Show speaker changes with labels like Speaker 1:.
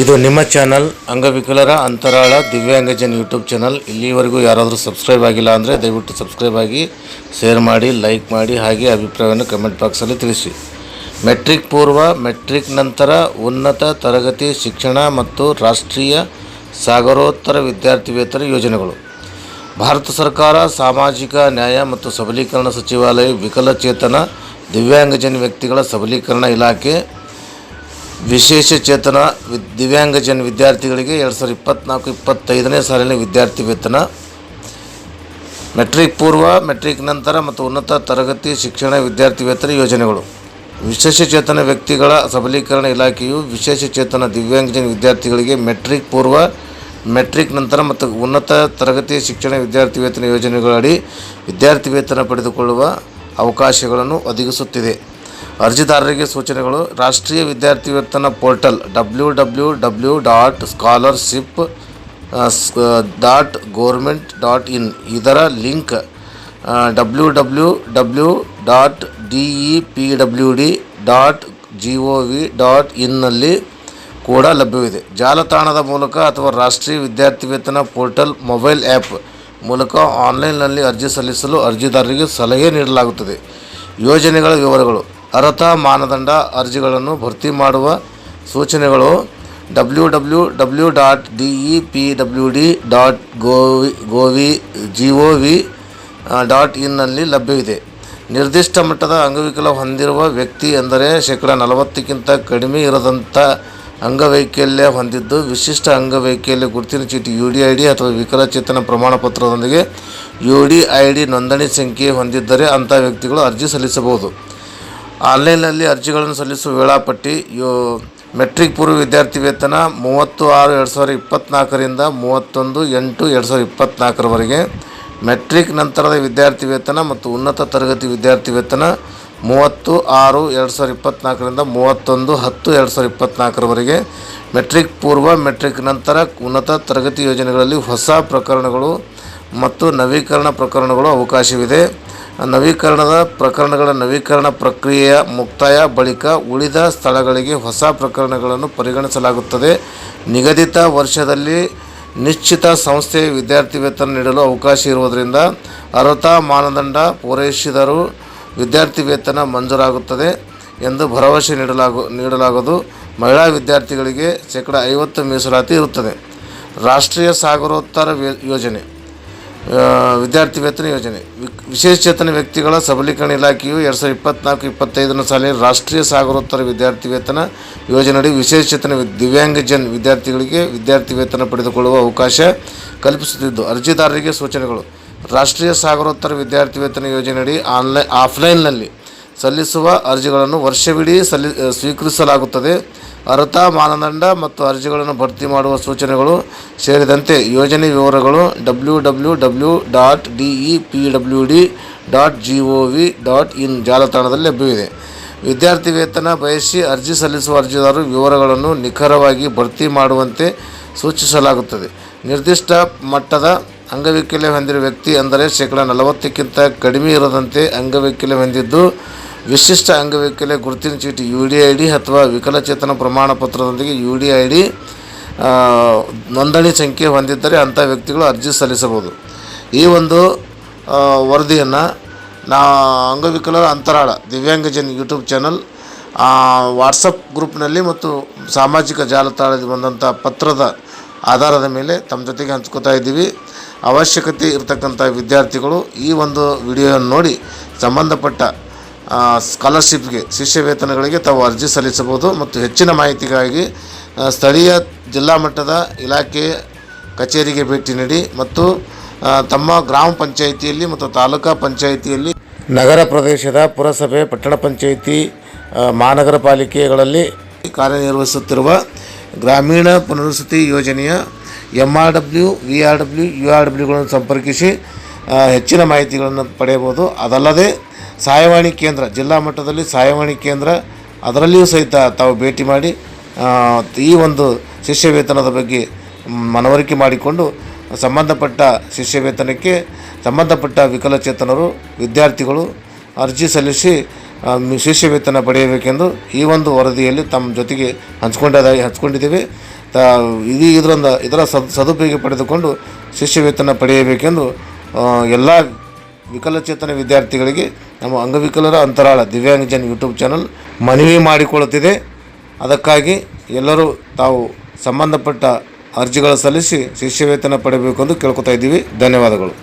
Speaker 1: ಇದು ನಿಮ್ಮ ಚಾನಲ್ ಅಂಗವಿಕಲರ ಅಂತರಾಳ ದಿವ್ಯಾಂಗಜನ್ ಯೂಟ್ಯೂಬ್ ಚಾನಲ್ ಇಲ್ಲಿವರೆಗೂ ಯಾರಾದರೂ ಸಬ್ಸ್ಕ್ರೈಬ್ ಆಗಿಲ್ಲ ಅಂದರೆ ದಯವಿಟ್ಟು ಸಬ್ಸ್ಕ್ರೈಬ್ ಆಗಿ ಶೇರ್ ಮಾಡಿ ಲೈಕ್ ಮಾಡಿ, ಹಾಗೆ ಅಭಿಪ್ರಾಯವನ್ನು ಕಮೆಂಟ್ ಬಾಕ್ಸಲ್ಲಿ ತಿಳಿಸಿ. ಮೆಟ್ರಿಕ್ ಪೂರ್ವ ಮೆಟ್ರಿಕ್ ನಂತರ ಉನ್ನತ ತರಗತಿ, ಶಿಕ್ಷಣ ಮತ್ತು ರಾಷ್ಟ್ರೀಯ ಸಾಗರೋತ್ತರ ವಿದ್ಯಾರ್ಥಿ ವೇತನ ಯೋಜನೆಗಳು. ಭಾರತ ಸರ್ಕಾರ, ಸಾಮಾಜಿಕ ನ್ಯಾಯ ಮತ್ತು ಸಬಲೀಕರಣ ಸಚಿವಾಲಯ ವಿಕಲಚೇತನ ದಿವ್ಯಾಂಗಜನ ವ್ಯಕ್ತಿಗಳ ಸಬಲೀಕರಣ ಇಲಾಖೆ ವಿಶೇಷ ಚೇತನ ವಿದ್ ದಿವ್ಯಾಂಗಜನ ವಿದ್ಯಾರ್ಥಿಗಳಿಗೆ ಎರಡು ಸಾವಿರದ ಇಪ್ಪತ್ತ್ನಾಲ್ಕು ಇಪ್ಪತ್ತೈದನೇ ಸಾಲಿನ ವಿದ್ಯಾರ್ಥಿ ವೇತನ. ಮೆಟ್ರಿಕ್ ಪೂರ್ವ, ಮೆಟ್ರಿಕ್ ನಂತರ ಮತ್ತು ಉನ್ನತ ತರಗತಿ ಶಿಕ್ಷಣ ವಿದ್ಯಾರ್ಥಿ ವೇತನ ಯೋಜನೆಗಳು. ವಿಶೇಷ ಚೇತನ ವ್ಯಕ್ತಿಗಳ ಸಬಲೀಕರಣ ಇಲಾಖೆಯು ವಿಶೇಷ ಚೇತನ ದಿವ್ಯಾಂಗಜನ ವಿದ್ಯಾರ್ಥಿಗಳಿಗೆ ಮೆಟ್ರಿಕ್ ಪೂರ್ವ, ಮೆಟ್ರಿಕ್ ನಂತರ ಮತ್ತು ಉನ್ನತ ತರಗತಿ ಶಿಕ್ಷಣ ವಿದ್ಯಾರ್ಥಿ ವೇತನ ಯೋಜನೆಗಳಡಿ ವಿದ್ಯಾರ್ಥಿ ವೇತನ ಪಡೆದುಕೊಳ್ಳುವ ಅವಕಾಶಗಳನ್ನು ಒದಗಿಸುತ್ತಿದೆ. ಅರ್ಜಿದಾರರಿಗೆ ಸೂಚನೆಗಳು, ರಾಷ್ಟ್ರೀಯ ವಿದ್ಯಾರ್ಥಿ ವೇತನ portal W W W dot scholarship dot government dot in. ಇದರ link W W W dot D E P W D dot G O V dot ಇನ್ನಲ್ಲಿ ಕೂಡ ಲಭ್ಯವಿದೆ. ಜಾಲತಾಣದ ಮೂಲಕ ಅಥವಾ ರಾಷ್ಟ್ರೀಯ ವಿದ್ಯಾರ್ಥಿ ವೇತನ ಪೋರ್ಟಲ್ ಮೊಬೈಲ್ ಆ್ಯಪ್ ಮೂಲಕ ಆನ್ಲೈನ್ನಲ್ಲಿ ಅರ್ಜಿ ಸಲ್ಲಿಸಲು ಅರ್ಜಿದಾರರಿಗೆ ಸಲಹೆ ನೀಡಲಾಗುತ್ತದೆ. ಯೋಜನೆಗಳ ವಿವರಗಳು. ಅರ್ಹತಾ ಮಾನದಂಡ ಅರ್ಜಿಗಳನ್ನು ಭರ್ತಿ ಮಾಡುವ ಸೂಚನೆಗಳು W W W dot D E P W D dot gov gov G O V dot ಇನ್ನಲ್ಲಿ ಲಭ್ಯವಿದೆ. ನಿರ್ದಿಷ್ಟ ಮಟ್ಟದ ಅಂಗವಿಕಲ ಹೊಂದಿರುವ ವ್ಯಕ್ತಿ ಎಂದರೆ ಶೇಕಡ ನಲವತ್ತಕ್ಕಿಂತ ಕಡಿಮೆ ಇರದಂಥ ಅಂಗವೈಕಲ್ಯ ಹೊಂದಿದ್ದು ವಿಶಿಷ್ಟ ಅಂಗವೈಕಲ್ಯ ಗುರುತಿನ ಚೀಟಿ ಯು ಡಿ ಐ ಡಿ ಅಥವಾ ವಿಕಲಚೇತನ ಪ್ರಮಾಣಪತ್ರದೊಂದಿಗೆ ಯು ಡಿ ಐ ಡಿ ನೋಂದಣಿ ಸಂಖ್ಯೆ ಹೊಂದಿದ್ದರೆ ಅಂಥ ವ್ಯಕ್ತಿಗಳು ಅರ್ಜಿ ಸಲ್ಲಿಸಬಹುದು. ಆನ್ಲೈನ್ನಲ್ಲಿ ಅರ್ಜಿಗಳನ್ನು ಸಲ್ಲಿಸುವ ವೇಳಾಪಟ್ಟಿ. ಯೋ, ಮೆಟ್ರಿಕ್ ಪೂರ್ವ ವಿದ್ಯಾರ್ಥಿ ವೇತನ ಮೂವತ್ತು ಆರು ಎರಡು ಸಾವಿರದ ಇಪ್ಪತ್ತ್ನಾಲ್ಕರಿಂದ ಮೂವತ್ತೊಂದು ಎಂಟು ಎರಡು ಸಾವಿರದ ಇಪ್ಪತ್ತ್ನಾಲ್ಕರವರೆಗೆ ಮೆಟ್ರಿಕ್ ನಂತರದ ವಿದ್ಯಾರ್ಥಿ ವೇತನ ಮತ್ತು ಉನ್ನತ ತರಗತಿ ವಿದ್ಯಾರ್ಥಿ ವೇತನ ಮೂವತ್ತು ಆರು ಎರಡು ಸಾವಿರದ ಇಪ್ಪತ್ತ್ನಾಲ್ಕರಿಂದ ಮೂವತ್ತೊಂದು ಹತ್ತು ಎರಡು ಸಾವಿರದ ಇಪ್ಪತ್ತ್ನಾಲ್ಕರವರೆಗೆ ಮೆಟ್ರಿಕ್ ಪೂರ್ವ, ಮೆಟ್ರಿಕ್ ನಂತರ ಉನ್ನತ ತರಗತಿ ಯೋಜನೆಗಳಲ್ಲಿ ಹೊಸ ಪ್ರಕರಣಗಳು ಮತ್ತು ನವೀಕರಣ ಪ್ರಕರಣಗಳು ಅವಕಾಶವಿದೆ. ನವೀಕರಣದ ಪ್ರಕರಣಗಳ ನವೀಕರಣ ಪ್ರಕ್ರಿಯೆಯ ಮುಕ್ತಾಯ ಬಳಿಕ ಉಳಿದ ಸ್ಥಳಗಳಿಗೆ ಹೊಸ ಪ್ರಕರಣಗಳನ್ನು ಪರಿಗಣಿಸಲಾಗುತ್ತದೆ. ನಿಗದಿತ ವರ್ಷದಲ್ಲಿ ನಿಶ್ಚಿತ ಸಂಸ್ಥೆಯ ವಿದ್ಯಾರ್ಥಿ ವೇತನ ನೀಡಲು ಅವಕಾಶ ಇರುವುದರಿಂದ ಅರ್ಹತಾ ಮಾನದಂಡ ಪೂರೈಸಿದರೂ ವಿದ್ಯಾರ್ಥಿ ವೇತನ ಮಂಜೂರಾಗುತ್ತದೆ ಎಂದು ಭರವಸೆ ನೀಡಲಾಗು, ನೀಡಲಾಗದು. ಮಹಿಳಾ ವಿದ್ಯಾರ್ಥಿಗಳಿಗೆ ಶೇಕಡ ಐವತ್ತು ಮೀಸಲಾತಿ ಇರುತ್ತದೆ. ರಾಷ್ಟ್ರೀಯ ಸಾಗರೋತ್ತರ ಯೋಜನೆ ವಿದ್ಯಾರ್ಥಿ ವೇತನ ಯೋಜನೆ. ವಿಶೇಷಚೇತನ ವ್ಯಕ್ತಿಗಳ ಸಬಲೀಕರಣ ಇಲಾಖೆಯು ಎರಡು ಸಾವಿರದ ಇಪ್ಪತ್ನಾಲ್ಕು ಇಪ್ಪತ್ತೈದನೇ ಸಾಲಿನ ರಾಷ್ಟ್ರೀಯ ಸಾಗರೋತ್ತರ ವಿದ್ಯಾರ್ಥಿ ವೇತನ ಯೋಜನೆಯಡಿ ವಿಶೇಷಚೇತನ ದಿವ್ಯಾಂಗಜನ್ ವಿದ್ಯಾರ್ಥಿಗಳಿಗೆ ವಿದ್ಯಾರ್ಥಿ ವೇತನ ಪಡೆದುಕೊಳ್ಳುವ ಅವಕಾಶ ಕಲ್ಪಿಸುತ್ತಿದ್ದು. ಅರ್ಜಿದಾರರಿಗೆ ಸೂಚನೆಗಳು. ರಾಷ್ಟ್ರೀಯ ಸಾಗರೋತ್ತರ ವಿದ್ಯಾರ್ಥಿ ವೇತನ ಯೋಜನೆಯಡಿ ಆನ್ಲೈನ್ ಆಫ್ಲೈನ್ನಲ್ಲಿ ಸಲ್ಲಿಸುವ ಅರ್ಜಿಗಳನ್ನು ವರ್ಷವಿಡೀ ಸಲ್ಲಿ ಸ್ವೀಕರಿಸಲಾಗುತ್ತದೆ. ಅರ್ಹತಾ, ಮಾನದಂಡ ಮತ್ತು ಅರ್ಜಿಗಳನ್ನು ಭರ್ತಿ ಮಾಡುವ ಸೂಚನೆಗಳು ಸೇರಿದಂತೆ ಯೋಜನೆ ವಿವರಗಳು W W W dot D E P W D dot G O V dot in ಜಾಲತಾಣದಲ್ಲಿ ಲಭ್ಯವಿದೆ. ವಿದ್ಯಾರ್ಥಿ ವೇತನ ಬಯಸಿ ಅರ್ಜಿ ಸಲ್ಲಿಸುವ ಅರ್ಜಿದಾರರು ವಿವರಗಳನ್ನು ನಿಖರವಾಗಿ ಭರ್ತಿ ಮಾಡುವಂತೆ ಸೂಚಿಸಲಾಗುತ್ತದೆ. ನಿರ್ದಿಷ್ಟ ಮಟ್ಟದ ಅಂಗವೈಕಲ್ಯ ಹೊಂದಿರುವ ವ್ಯಕ್ತಿ ಅಂದರೆ ಶೇಕಡ ನಲವತ್ತಕ್ಕಿಂತ ಕಡಿಮೆ ಇರದಂತೆ ಅಂಗವೈಕಲ್ಯ ಹೊಂದಿದ್ದು ವಿಶಿಷ್ಟ ಅಂಗವೈಕಲ್ಯ ಗುರುತಿನ ಚೀಟಿ ಯು ಡಿ ಐ ಡಿ ಅಥವಾ ವಿಕಲಚೇತನ ಪ್ರಮಾಣ ಪತ್ರದೊಂದಿಗೆ ಯು ಡಿ ಐ ಡಿ ನೋಂದಣಿ ಸಂಖ್ಯೆ ಹೊಂದಿದ್ದರೆ ಅಂಥ ವ್ಯಕ್ತಿಗಳು ಅರ್ಜಿ ಸಲ್ಲಿಸಬಹುದು. ಈ ಒಂದು ವರದಿಯನ್ನು ನಾ ಅಂಗವಿಕಲರ ಅಂತರಾಳ ದಿವ್ಯಾಂಗಜನ್ ಯೂಟ್ಯೂಬ್ ಚಾನಲ್ ವಾಟ್ಸಪ್ ಗ್ರೂಪ್ನಲ್ಲಿ ಮತ್ತು ಸಾಮಾಜಿಕ ಜಾಲತಾಣದಲ್ಲಿ ಬಂದಂಥ ಪತ್ರದ ಆಧಾರದ ಮೇಲೆ ತಮ್ಮ ಜೊತೆಗೆ ಹಂಚ್ಕೋತಾ ಇದ್ದೀವಿ. ಅವಶ್ಯಕತೆ ಇರತಕ್ಕಂಥ ವಿದ್ಯಾರ್ಥಿಗಳು ಈ ಒಂದು ವಿಡಿಯೋವನ್ನು ನೋಡಿ ಸಂಬಂಧಪಟ್ಟ ಸ್ಕಾಲರ್ಶಿಪ್ಗೆ ಶಿಷ್ಯ ವೇತನಗಳಿಗೆ ತಾವು ಅರ್ಜಿ ಸಲ್ಲಿಸಬಹುದು ಮತ್ತು ಹೆಚ್ಚಿನ ಮಾಹಿತಿಗಾಗಿ ಸ್ಥಳೀಯ ಜಿಲ್ಲಾ ಮಟ್ಟದ ಇಲಾಖೆ ಕಚೇರಿಗೆ ಭೇಟಿ ನೀಡಿ ಮತ್ತು ತಮ್ಮ ಗ್ರಾಮ ಪಂಚಾಯಿತಿಯಲ್ಲಿ ಮತ್ತು ತಾಲೂಕಾ ಪಂಚಾಯಿತಿಯಲ್ಲಿ ನಗರ ಪ್ರದೇಶದ ಪುರಸಭೆ, ಪಟ್ಟಣ ಪಂಚಾಯಿತಿ ಮಹಾನಗರ ಪಾಲಿಕೆಗಳಲ್ಲಿ ಕಾರ್ಯನಿರ್ವಹಿಸುತ್ತಿರುವ ಗ್ರಾಮೀಣ ಪುನರ್ವಸತಿ ಯೋಜನೆಯ M R W V R W U R ಡಬ್ಲ್ಯೂಗಳನ್ನು ಸಂಪರ್ಕಿಸಿ ಹೆಚ್ಚಿನ ಮಾಹಿತಿಗಳನ್ನು ಪಡೆಯಬಹುದು. ಅದಲ್ಲದೆ ಸಹಾಯವಾಣಿ ಕೇಂದ್ರ, ಜಿಲ್ಲಾ ಮಟ್ಟದಲ್ಲಿ ಸಹಾಯವಾಣಿ ಕೇಂದ್ರ, ಅದರಲ್ಲಿಯೂ ಸಹಿತ ತಾವು ಭೇಟಿ ಮಾಡಿ ಈ ಒಂದು ಶಿಷ್ಯ ವೇತನದ ಬಗ್ಗೆ ಮನವರಿಕೆ ಮಾಡಿಕೊಂಡು, ಸಂಬಂಧಪಟ್ಟ ಶಿಷ್ಯ ವೇತನಕ್ಕೆ ಸಂಬಂಧಪಟ್ಟ ವಿಕಲಚೇತನರು, ವಿದ್ಯಾರ್ಥಿಗಳು ಅರ್ಜಿ ಸಲ್ಲಿಸಿ ಶಿಷ್ಯ ವೇತನ ಪಡೆಯಬೇಕೆಂದು ಈ ಒಂದು ವರದಿಯಲ್ಲಿ ತಮ್ಮ ಜೊತೆಗೆ ಹಂಚ್ಕೊಂಡದಾಗಿ ಹಂಚ್ಕೊಂಡಿದ್ದೇವೆ. ತ ಇದು ಇದರಿಂದ, ಇದರ ಸದ್, ಸದುಪಯೋಗ ಪಡೆದುಕೊಂಡು ಶಿಷ್ಯ ವೇತನ ಪಡೆಯಬೇಕೆಂದು ಎಲ್ಲ ವಿಕಲಚೇತನ ವಿದ್ಯಾರ್ಥಿಗಳಿಗೆ ನಮ್ಮ ಅಂಗವಿಕಲರ ಅಂತರಾಳ ದಿವ್ಯಾಂಗಜನ್ ಯೂಟ್ಯೂಬ್ ಚಾನಲ್ ಮನವಿ ಮಾಡಿಕೊಳ್ಳುತ್ತಿದೆ. ಅದಕ್ಕಾಗಿ ಎಲ್ಲರೂ ತಾವು ಸಂಬಂಧಪಟ್ಟ ಅರ್ಜಿಗಳು ಸಲ್ಲಿಸಿ ಶಿಷ್ಯವೇತನ ಪಡೆಯಬೇಕು ಎಂದು ಕೇಳ್ಕೊತಾ ಇದ್ದೀವಿ. ಧನ್ಯವಾದಗಳು.